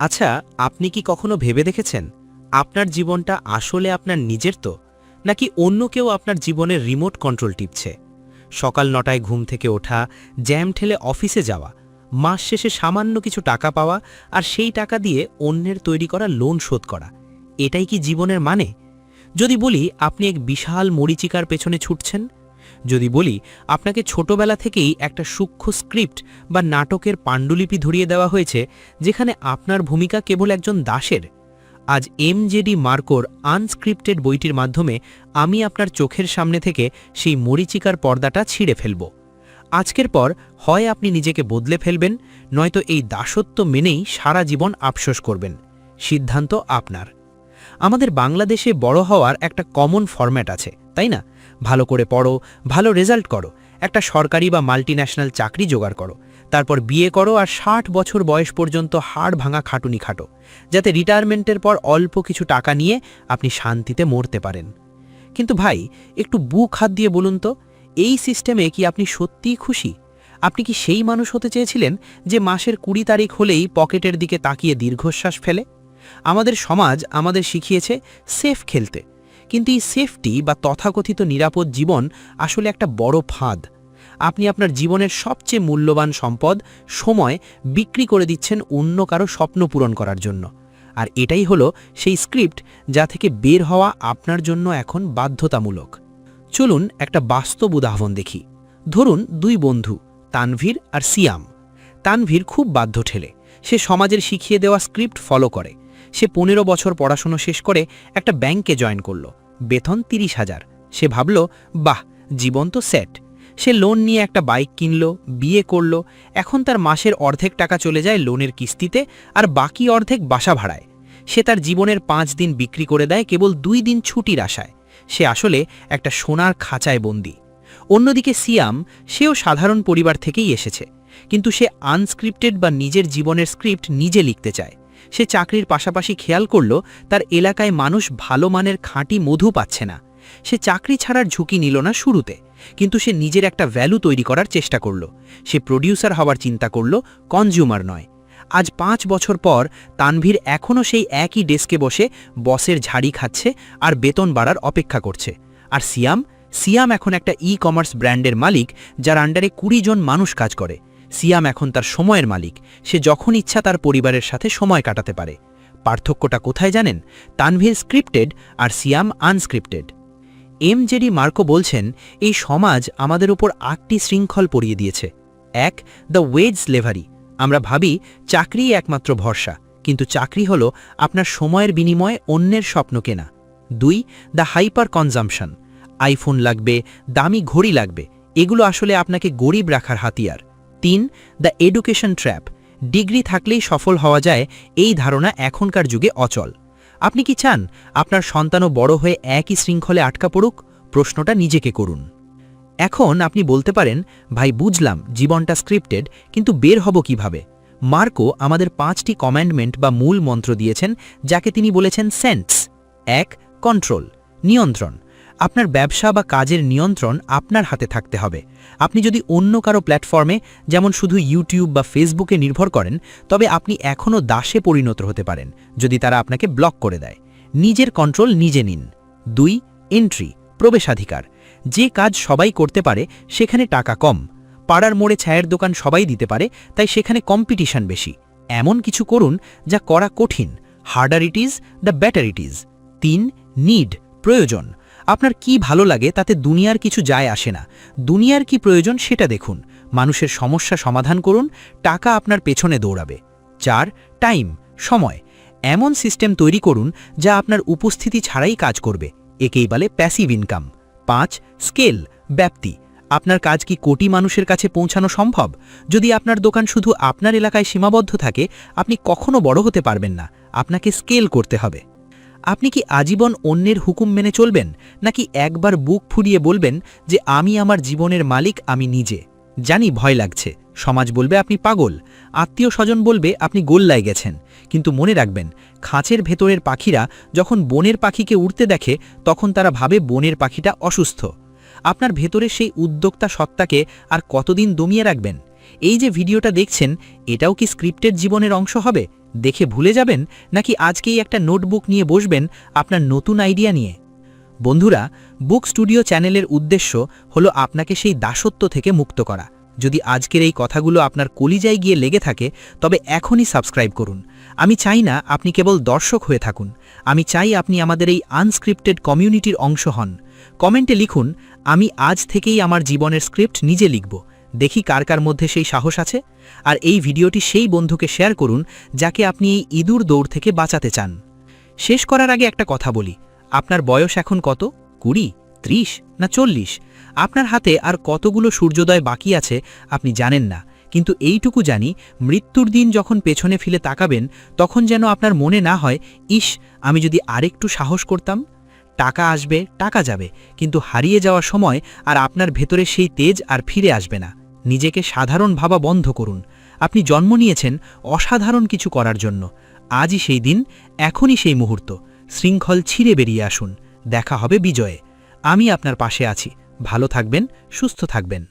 আচ্ছা আপনি কি কখনো ভেবে দেখেছেন আপনার জীবনটা আসলে আপনার নিজের তো, নাকি অন্য কেউ আপনার জীবনের রিমোট কন্ট্রোল টিপছে? সকাল নটায় ঘুম থেকে ওঠা জ্যাম ঠেলে অফিসে যাওয়া, মাস শেষে সামান্য কিছু টাকা পাওয়া আর সেই টাকা দিয়ে অন্যের তৈরি করা লোন শোধ করা, এটাই কি জীবনের মানে? যদি বলি, আপনি এক বিশাল মরিচিকার পেছনে ছুটছেন? যদি বলি, আপনাকে ছোটবেলা থেকেই একটা সূক্ষ্ম স্ক্রিপ্ট বা নাটকের পাণ্ডুলিপি ধরিয়ে দেওয়া হয়েছে, যেখানে আপনার ভূমিকা কেবল একজন দাসের। আজ এম জেডি মার্কোর আনস্ক্রিপ্টেড বইটির মাধ্যমে আমি আপনার চোখের সামনে থেকে সেই মরিচিকার পর্দাটা ছিঁড়ে ফেলব। আজকের পর হয় আপনি নিজেকে বদলে ফেলবেন, নয়তো এই দাসত্ব মেনেই সারা জীবন আফসোস করবেন। সিদ্ধান্ত আপনার। আমাদের বাংলাদেশে বড় হওয়ার একটা কমন ফরম্যাট আছে, তাই না? ভালো করে পড়ো, ভালো রেজাল্ট করো, একটা সরকারি বা মাল্টিন্যাশনাল চাকরি জোগাড় করো, তারপর বিয়ে করো আর ষাট বছর বয়স পর্যন্ত হাড় ভাঙা খাটুনি খাটো, যাতে রিটায়ারমেন্টের পর অল্প কিছু টাকা নিয়ে আপনি শান্তিতে মরতে পারেন। কিন্তু ভাই, একটু বুক হাত দিয়ে বলুন তো, এই সিস্টেমে কি আপনি সত্যিই খুশি? আপনি কি সেই মানুষ হতে চেয়েছিলেন যে মাসের কুড়ি তারিখ হলেই পকেটের দিকে তাকিয়ে দীর্ঘশ্বাস ফেলে? আমাদের সমাজ আমাদের শিখিয়েছে সেফ খেলতে। কিন্তু এই সেফটি বা তথাকথিত নিরাপদ জীবন আসলে একটা বড় ফাঁদ। আপনি আপনার জীবনের সবচেয়ে মূল্যবান সম্পদ সময় বিক্রি করে দিচ্ছেন অন্য কারও স্বপ্ন পূরণ করার জন্য। আর এটাই হলো সেই স্ক্রিপ্ট যা থেকে বের হওয়া আপনার জন্য এখন বাধ্যতামূলক। চলুন একটা বাস্তব উদাহরণ দেখি। ধরুন দুই বন্ধু, তানভীর আর সিয়াম। তানভীর খুব বাধ্য ঠেলে। সে সমাজের শিখিয়ে দেওয়া স্ক্রিপ্ট ফলো করে। সে পনেরো বছর পড়াশুনো শেষ করে একটা ব্যাংকে জয়েন করল। বেতন তিরিশ হাজার। সে ভাবল, বাহ, জীবন তো সেট সে লোন নিয়ে একটা বাইক কিনল, বিয়ে করল। এখন তার মাসের অর্ধেক টাকা চলে যায় লোনের কিস্তিতে আর বাকি অর্ধেক বাসা ভাড়ায়। সে তার জীবনের পাঁচ দিন বিক্রি করে দেয় কেবল দুই দিন ছুটির আশায়। সে আসলে একটা সোনার খাঁচায় বন্দি। অন্যদিকে সিয়াম, সেও সাধারণ পরিবার থেকেই এসেছে। কিন্তু সে আনস্ক্রিপ্টেড বা নিজের জীবনের স্ক্রিপ্ট নিজে লিখতে চায়। সে চাকরির পাশাপাশি খেয়াল করল, তার এলাকায় মানুষ ভালো মানের খাঁটি মধু পাচ্ছে না। সে চাকরি ছাড়ার ঝুঁকি নিল না শুরুতে, কিন্তু সে নিজের একটা ভ্যালু তৈরি করার চেষ্টা করল। সে প্রডিউসার হওয়ার চিন্তা করল কনজিউমার নয়। আজ পাঁচ বছর পর তানভীর এখনও সেই একই ডেস্কে বসে বসের ঝাড়ি খাচ্ছে আর বেতন বাড়ার অপেক্ষা করছে। আর সিয়াম? সিয়াম এখন একটা ই কমার্স ব্র্যান্ডের মালিক, যার আন্ডারে কুড়ি জন মানুষ কাজ করে। সিয়াম এখন তার সময়ের মালিক। সে যখন ইচ্ছা তার পরিবারের সাথে সময় কাটাতে পারে। পার্থক্যটা কোথায় জানেন? তানভীর স্ক্রিপ্টেড আর Siam unscripted. M J DeMarco বলছেন, এই সমাজ আমাদের উপর আটটি শৃঙ্খল পরিয়ে দিয়েছে। এক, দ্য ওয়েজ লেভারি। আমরা ভাবি, চাকরিই একমাত্র ভরসা। কিন্তু চাকরি হল আপনার সময়ের বিনিময়ে অন্যের স্বপ্ন কেনা। দুই, দ্য হাইপার কনজামশন। আইফোন লাগবে, দামি ঘড়ি লাগবে। এগুলো আসলে আপনাকে গরিব রাখার হাতিয়ার। তিন দ্য এডুকেশন ট্র্যাপ ডিগ্রি থাকলেই সফল হওয়া যায়, এই ধারণা এখনকার যুগে অচল। আপনি কি চান আপনার সন্তানও বড় হয়ে একই শৃঙ্খলে আটকা পড়ুক? প্রশ্নটা নিজেকে করুন। এখন আপনি বলতে পারেন, ভাই, বুঝলাম, জীবনটা স্ক্রিপ্টেড কিন্তু বের হব কীভাবে? মার্কো আমাদের পাঁচটি কমান্ডমেন্ট বা মূল মন্ত্র দিয়েছেন, যাকে তিনি বলেছেন সেন্টস এক কন্ট্রোল নিয়ন্ত্রণ। আপনার ব্যবসা বা কাজের নিয়ন্ত্রণ আপনার হাতে থাকতে হবে। আপনি যদি অন্য কারও প্ল্যাটফর্মে যেমন শুধু ইউটিউব বা ফেসবুকে নির্ভর করেন, তবে আপনি এখনও দাসে পরিণত হতে পারেন, যদি তারা আপনাকে ব্লক করে দেয়। নিজের কন্ট্রোল নিজে নিন। দুই এন্ট্রি প্রবেশাধিকার। যে কাজ সবাই করতে পারে, সেখানে টাকা কম। পাড়ার মোড়ে ছায়ের দোকান সবাই দিতে পারে, তাই সেখানে কম্পিটিশন বেশি। এমন কিছু করুন, যা করা কঠিন। Harder it is the better it is তিন নিড প্রয়োজন। আপনার কি ভালো লাগে তাতে দুনিয়ার কিছু যায় আসে না। দুনিয়ার কি প্রয়োজন সেটা দেখুন। মানুষের সমস্যা সমাধান করুন, টাকা আপনার পেছনে দৌড়াবে। চার, টাইম, সময়। এমন সিস্টেম তৈরি করুন যা আপনার উপস্থিতি ছাড়াই কাজ করবে। একেই বলে প্যাসিভ ইনকাম পাঁচ স্কেল ব্যাপ্তি। আপনার কাজ কি কোটি মানুষের কাছে পৌঁছানো সম্ভব? যদি আপনার দোকান শুধু আপনার এলাকায় সীমাবদ্ধ থাকে, আপনি কখনো বড় হতে পারবেন না। আপনাকে স্কেল করতে হবে। আপনি কি আজীবন অন্যের হুকুম মেনে চলবেন, নাকি একবার বুক ফুরিয়ে বলবেন যে আমি আমার জীবনের মালিক, আমি নিজে? জানি ভয় লাগছে। সমাজ বলবে আপনি পাগল। আত্মীয় স্বজন বলবে আপনি গোল্লায় গেছেন। কিন্তু মনে রাখবেন, খাঁচের ভেতরের পাখিরা যখন বনের পাখিকে উড়তে দেখে, তখন তারা ভাবে বনের পাখিটা অসুস্থ। আপনার ভেতরে সেই উদ্যোক্তা সত্তাকে আর কতদিন দমিয়ে রাখবেন? এই যে ভিডিওটা দেখছেন, এটাও কি স্ক্রিপ্টের জীবনের অংশ হবে? দেখে ভুলে যাবেন নাকি আজকেই একটা নোটবুক নিয়ে বসবেন আপনার নতুন আইডিয়া নিয়ে? বন্ধুরা, বুক স্টুডিও চ্যানেলের উদ্দেশ্য হলো আপনাকে সেই দাসত্ব থেকে মুক্ত করা। যদি আজকের এই কথাগুলো আপনার কলিজায় গিয়ে লেগে থাকে, তবে এখনই সাবস্ক্রাইব করুন। আমি চাই না আপনি কেবল দর্শক হয়ে থাকুন। আমি চাই আপনি আমাদের এই আনস্ক্রিপ্টেড কমিউনিটির অংশ হন। কমেন্টে লিখুন, আমি আজ থেকেই আমার জীবনের স্ক্রিপ্ট নিজে লিখব। দেখি কার কার মধ্যে সেই সাহস আছে, আর এই ভিডিওটি সেই বন্ধুকে শেয়ার করুন যাকে আপনি এই ইঁদুর দৌড় থেকে বাঁচাতে চান। শেষ করার আগে একটা কথা বলি, আপনার বয়স এখন কত? কুড়ি, ত্রিশ না চল্লিশ? আপনার হাতে আর কতগুলো সূর্যোদয় বাকি আছে আপনি জানেন না, কিন্তু এইটুকু জানি, মৃত্যুর দিন যখন পেছনে ফিরে তাকাবেন, তখন যেন আপনার মনে না হয়, ইস, আমি যদি আরেকটু সাহস করতাম? টাকা আসবে, টাকা যাবে। কিন্তু হারিয়ে যাওয়ার সময় আর আপনার ভেতরে সেই তেজ আর ফিরে আসবে না। নিজেকে সাধারণ ভাবা বন্ধ করুন। আপনি জন্ম নিয়েছেন অসাধারণ কিছু করার জন্য। আজই সেই দিন, এখনই সেই মুহূর্ত। শৃঙ্খল ছিঁড়ে বেরিয়ে আসুন। দেখা হবে বিজয়ে। আমি আপনার পাশে আছি। ভালো থাকবেন, সুস্থ থাকবেন।